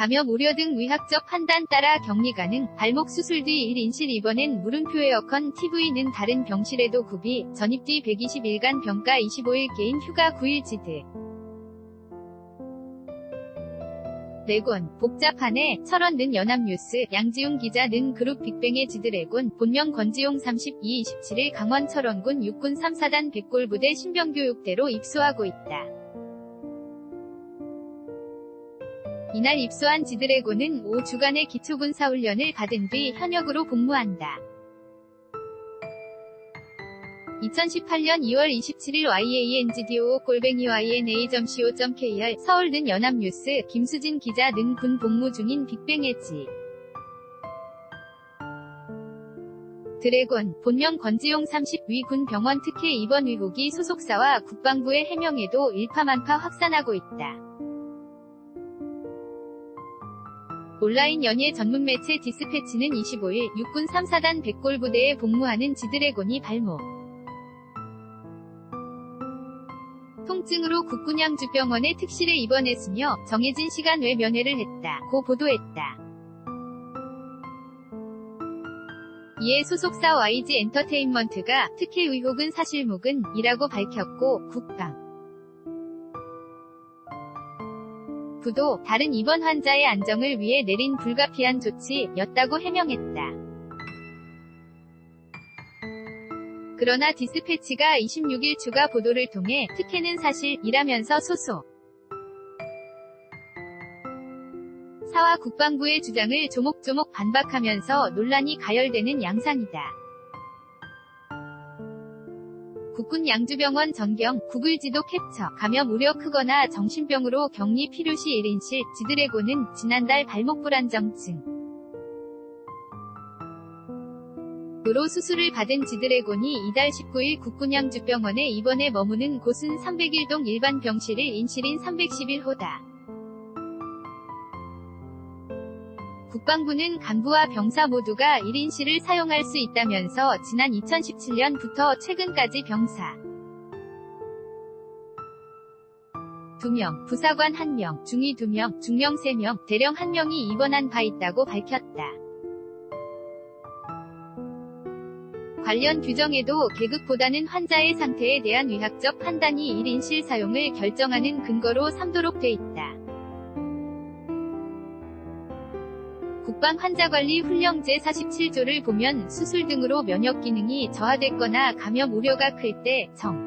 감염 우려 등 의학적 판단 따라 격리 가능, 발목 수술 뒤 1인실 입원엔 물음표 에어컨 TV는 다른 병실에도 구비, 전입 뒤 120일간 병가 25일 개인 휴가 9일 지드. 레곤, 복잡하네, 철원 는 연합뉴스, 양지웅 기자 는 그룹 빅뱅의 지드래곤, 본명 권지용 32, 27일 강원 철원군 육군 3사단 백골부대 신병교육대로 입소하고 있다. 이날 입소한 지드래곤은 5주간의 기초군사훈련을 받은 뒤 현역으로 복무한다. 2018년 2월 27일 YANGDO 골뱅이 YNA.co.kr 서울 는 연합뉴스 김수진 기자 는 군 복무 중인 빅뱅 엣지 드래곤 본명 권지용 30위 군 병원 특혜 입원 의혹이 소속사와 국방부의 해명에도 일파만파 확산하고 있다. 온라인 연예 전문 매체 디스패치는 25일 육군 3사단 백골부대에 복무하는 지드래곤이 발목 통증으로 국군양주병원에 특실에 입원했으며 정해진 시간 외 면회를 했다. 고 보도했다. 이에 소속사 YG 엔터테인먼트가 특혜 의혹은 사실무근 이라고 밝혔고 국방 부도 다른 입원 환자의 안정을 위해 내린 불가피한 조치였다고 해명했다. 그러나 디스패치가 26일 추가 보도를 통해 특혜는 사실이라면서 소속 사와 국방부의 주장을 조목조목 반박하면서 논란이 가열되는 양상이다. 국군 양주병원 전경, 구글 지도 캡처, 감염 우려 크거나 정신병으로 격리 필요시 1인실, 지드래곤은 지난달 발목 불안정증. 으로 수술을 받은 지드래곤이 이달 19일 국군양주병원에 입원해 머무는 곳은 301동 일반 병실 1인실인 311호다. 국방부는 간부와 병사 모두가 1인실을 사용할 수 있다면서 지난 2017년부터 최근까지 병사 2명, 부사관 1명, 중위 2명, 중령 3명, 대령 1명이 입원한 바 있다고 밝혔다. 관련 규정에도 계급보다는 환자의 상태에 대한 의학적 판단이 1인실 사용을 결정하는 근거로 삼도록 돼 있다. 국방 환자관리 훈령 제 47조를 보면 수술 등으로 면역 기능이 저하됐거나 감염 우려가 클 때 정.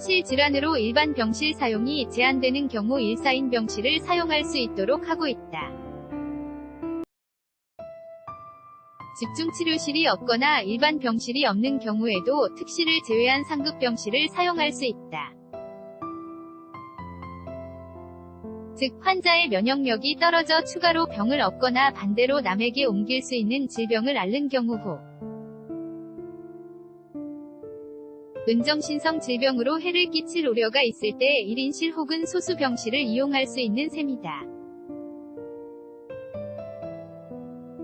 실 질환으로 일반 병실 사용이 제한되는 경우 1사인 병실을 사용할 수 있도록 하고 있다. 집중치료실이 없거나 일반 병실이 없는 경우에도 특실을 제외한 상급 병실을 사용할 수 있다. 즉 환자의 면역력이 떨어져 추가로 병을 얻거나 반대로 남에게 옮길 수 있는 질병을 앓는 경우 호 은정신성 질병으로 해를 끼칠 우려가 있을 때 1인실 혹은 소수병실을 이용할 수 있는 셈이다.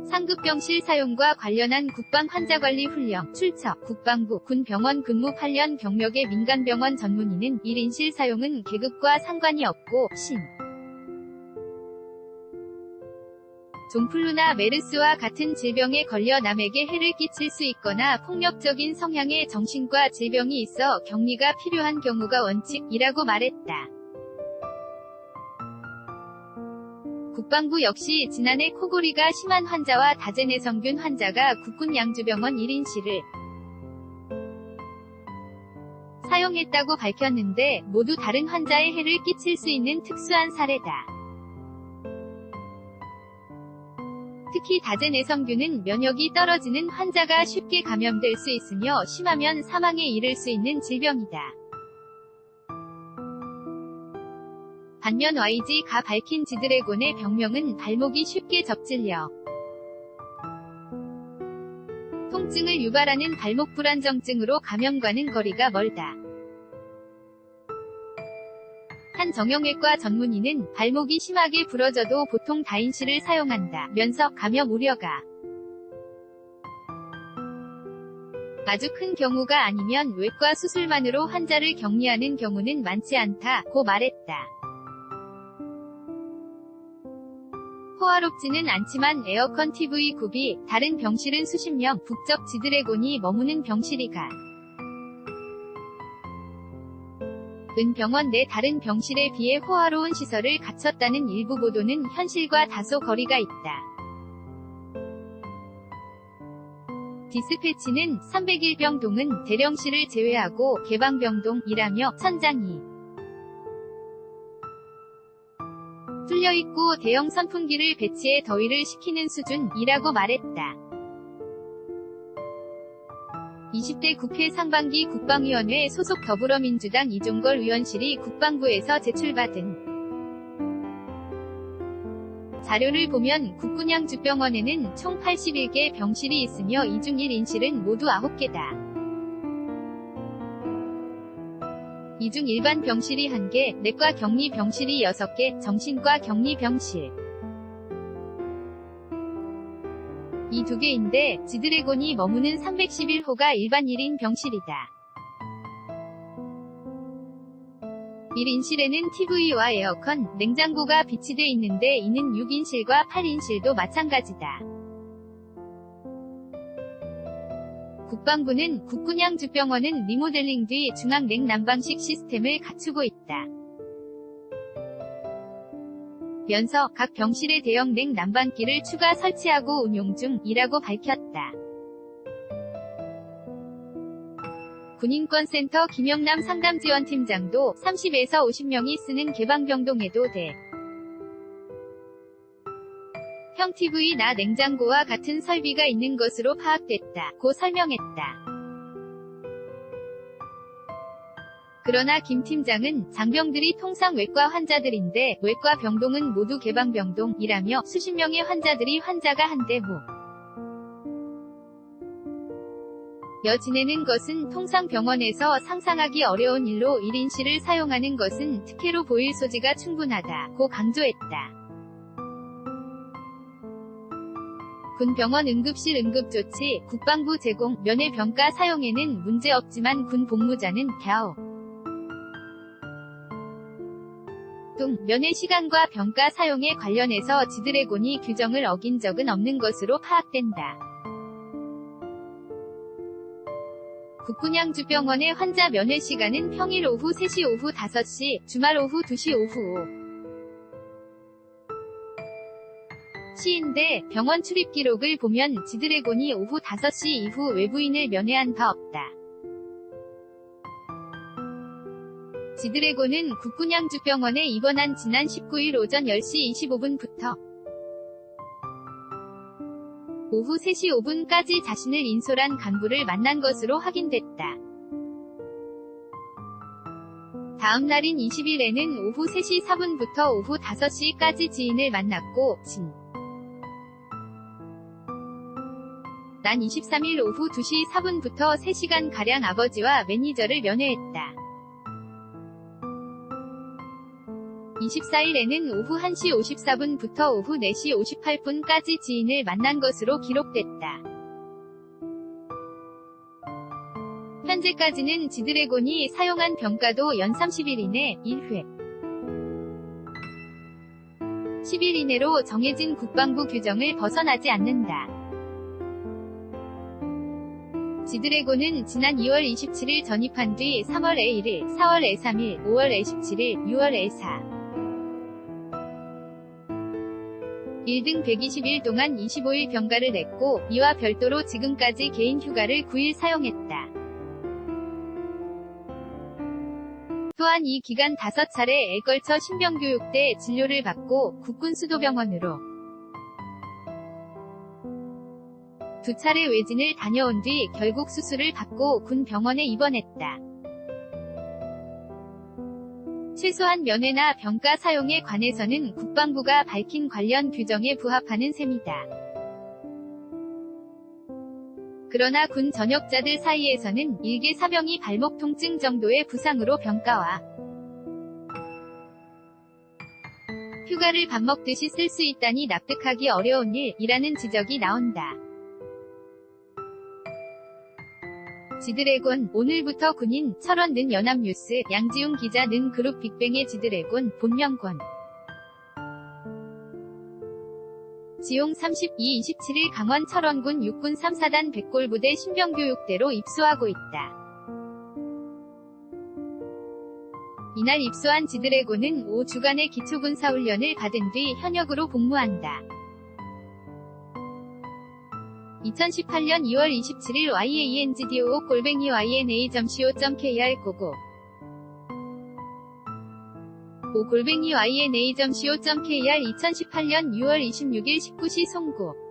상급병실 사용과 관련한 국방 환자관리 훈령, 출처, 국방부, 군병원 근무 8년 경력의 민간병원 전문의는 1인실 사용은 계급과 상관이 없고, 신. 종플루나 메르스와 같은 질병에 걸려 남에게 해를 끼칠 수 있거나 폭력적인 성향의 정신과 질병이 있어 격리가 필요한 경우가 원칙이라고 말했다. 국방부 역시 지난해 코골이가 심한 환자와 다제내성균 환자가 국군 양주병원 1인실을 사용했다고 밝혔는데 모두 다른 환자의 해를 끼칠 수 있는 특수한 사례다. 특히 다제내성균은 면역이 떨어지는 환자가 쉽게 감염될 수 있으며 심하면 사망에 이를 수 있는 질병이다. 반면 YG가 밝힌 지드래곤의 병명은 발목이 쉽게 접질려 통증을 유발하는 발목 불안정증으로 감염과는 거리가 멀다. 한 정형외과 전문의는 발목이 심하게 부러져도 보통 다인실을 사용한다. 면서 감염 우려가 아주 큰 경우가 아니면 외과 수술만으로 환자를 격리하는 경우는 많지 않다고 말했다. 호화롭지는 않지만 에어컨 TV 굽이 다른 병실은 수십 명 북적 지드래곤이 머무는 병실이가 은 병원 내 다른 병실에 비해 호화로운 시설을 갖췄다는 일부 보도는 현실과 다소 거리가 있다. 디스패치는 301병동은 대령실을 제외하고 개방병동이라며 천장이 뚫려있고 대형 선풍기를 배치해 더위를 식히는 수준이라고 말했다. 20대 국회 상반기 국방위원회 소속 더불어민주당 이종걸 의원실이 국방부에서 제출받은 자료를 보면 국군양주병원에는 총 81개 병실이 있으며 이 중 1인실은 모두 9개다. 이 중 일반 병실이 1개, 내과 격리 병실이 6개, 정신과 격리 병실 이 두 개인데 지드래곤이 머무는 311호가 일반 1인 병실이다. 1인실에는 TV와 에어컨, 냉장고가 비치돼 있는데 이는 6인실과 8인실도 마찬가지다. 국방부는 국군양주병원은 리모델링 뒤 중앙 냉난방식 시스템을 갖추고 있다. 면서 각 병실에 대형 냉 난방기를 추가 설치하고 운용 중이라고 밝혔다. 군인권센터 김영남 상담지원팀장도 30에서 50명이 쓰는 개방병동에도 대. 형 TV나 냉장고와 같은 설비가 있는 것으로 파악됐다. 고 설명했다. 그러나 김 팀장은 장병들이 통상 외과 환자들인데 외과 병동은 모두 개방병동이라며 수십 명의 환자들이 환자가 한대 호. 여 지내는 것은 통상 병원에서 상상하기 어려운 일로 1인실을 사용하는 것은 특혜로 보일 소지가 충분하다. 고 강조했다. 군병원 응급실 응급조치, 국방부 제공, 면회병가 사용에는 문제 없지만 군 복무자는 갸오. 등 면회 시간과 병가 사용에 관련해서 지드래곤이 규정을 어긴 적은 없는 것으로 파악된다. 국군양주병원의 환자 면회 시간은 평일 오후 3시 오후 5시, 주말 오후 2시 오후 5. 시인데 병원 출입 기록을 보면 지드래곤이 오후 5시 이후 외부인을 면회한 바 없다. 지드래곤은 국군양주병원에 입원한 지난 19일 오전 10시 25분부터 오후 3시 5분까지 자신을 인솔한 간부를 만난 것으로 확인됐다. 다음 날인 20일에는 오후 3시 4분부터 오후 5시까지 지인을 만났고, 진. 난 23일 오후 2시 4분부터 3시간가량 아버지와 매니저를 면회했다. 24일에는 오후 1시 54분부터 오후 4시 58분까지 지인을 만난 것으로 기록됐다. 현재까지는 지드래곤이 사용한 병가도 연 30일 이내 1회 10일 이내로 정해진 국방부 규정을 벗어나지 않는다. 지드래곤은 지난 2월 27일 전입한 뒤 3월 에 1일, 4월 에 3일, 5월 에 17일, 6월 에 4 1등 120일 동안 25일 병가를 냈고 이와 별도로 지금까지 개인 휴가를 9일 사용했다. 또한 이 기간 5차례에 걸쳐 신병교육대 진료를 받고 국군수도병원으로 두 차례 외진을 다녀온 뒤 결국 수술을 받고 군 병원에 입원했다. 최소한 면회나 병가 사용에 관해서는 국방부가 밝힌 관련 규정에 부합하는 셈이다. 그러나 군 전역자들 사이에서는 일개 사병이 발목 통증 정도의 부상으로 병가와 휴가를 밥 먹듯이 쓸 수 있다니 납득하기 어려운 일이라는 지적이 나온다. 지드래곤 오늘부터 군인 철원 는 연합뉴스 양지웅 기자 는 그룹 빅뱅의 지드래곤 본명권 지용 32-27일 강원 철원군 육군 3사단 백골부대 신병교육대로 입소하고 있다. 이날 입소한 지드래곤은 5주간의 기초군사훈련을 받은 뒤 현역으로 복무한다. 2018년 2월 27일 YANGDO 골뱅이 YNA.co.kr 고고 오 골뱅이 YNA.co.kr 2018년 6월 26일 19시 송고